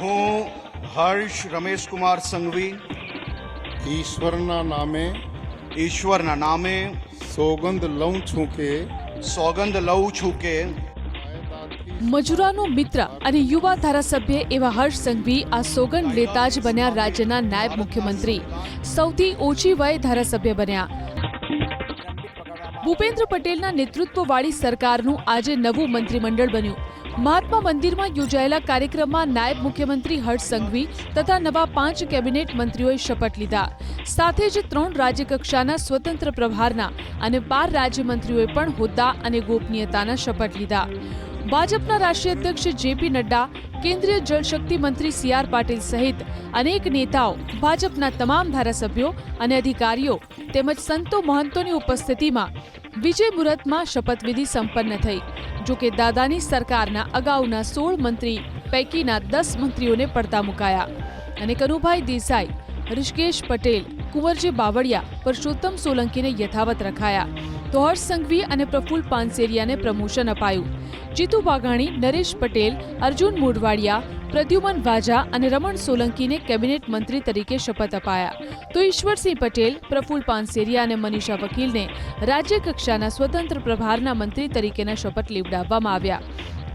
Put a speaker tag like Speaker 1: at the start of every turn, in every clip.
Speaker 1: હું હર્ષ રમેશકુમાર સંઘવી.
Speaker 2: ઈશ્વરના નામે
Speaker 1: ઈશ્વરના નામે
Speaker 2: સોગંદ લઉં છું કે
Speaker 1: સોગંદ લઉં છું કે
Speaker 3: મજૂરાનો મિત્ર અને યુવા ધારાસભ્ય એવા હર્ષ સંઘવી આ સોગંદ લેતા જ બન્યા રાજ્યના નાયબ મુખ્યમંત્રી. સૌથી ઓછી વય ધારાસભ્ય બન્યા. ભૂપેન્દ્ર પટેલના નેતૃત્વવાળી સરકારનું આજે નવું મંત્રીમંડળ બન્યું. મહાત્મા મંદિરમાં યોજાયેલા કાર્યક્રમમાં નાયબ મુખ્યમંત્રી હર્ષ સંઘવી તથા નવા પાંચ કેબિનેટ મંત્રીઓએ શપથ લીધા. સાથે જ ત્રણ રાજ્યકક્ષાના સ્વતંત્ર પ્રભારના અને બાર રાજ્યમંત્રીઓએ પણ હોદ્દા અને ગોપનીયતાના શપથ લીધા. ભાજપના રાષ્ટ્રીય અધ્યક્ષ જેપી નડ્ડા, કેન્દ્રીય જળશક્તિ મંત્રી સી આર પાટીલ સહિત અનેક નેતાઓ ભાજપના તમામ ધારાસભ્યો અને અધિકારીઓ તેમજ સંતો મહંતોની ઉપસ્થિતિમાં વિજય મુહૂર્તમાં શપથવિધિ સંપન્ન થઈ. જો કે દાદાની સરકારના અગાઉના સોળ મંત્રી પૈકીના દસ મંત્રીઓને પડતા મુકાયા. અને કનુભાઈ દેસાઈ, ઋષિકેશ પટેલ, કુંવરજી બાવળિયા પરસોત્તમ સોલંકીને યથાવત રખાયા. તો હર્ષ સંઘવી અને પ્રફુલ્લ પાનસેરિયાને પ્રમોશન અપાયું. જીતુ વાઘાણી, નરેશ પટેલ, અર્જુન મોઢવાડિયા પ્રદ્યુમન વાજા અને રમણ સોલંકીને કેબિનેટ મંત્રી તરીકે શપથ અપાયા. તો ઈશ્વરસિંહ પટેલ, પ્રફુલ પાનસેરિયા અને મનીષા વકીલને રાજ્ય કક્ષાના સ્વતંત્ર પ્રભારના મંત્રી તરીકેના શપથ લેવડાવવામાં આવ્યા.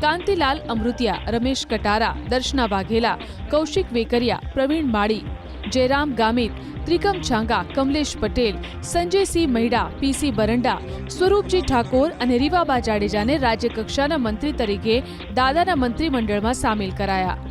Speaker 3: કાંતિલાલ અમૃતિયા, રમેશ કટારા, દર્શના વાઘેલા, કૌશિક વેકરિયા, પ્રવીણ માળી જયરામ ગામિત ત્રિકમ છાંગા કમલેશ પટેલ સંજયસિંહ મહિડા પીસી બરંડા સ્વરૂપજી ઠાકોર અને રીવાબા જાડેજાને રાજ્યકક્ષાના મંત્રી તરીકે દાદાના મંત્રીમંડળમાં સામેલ કરાયા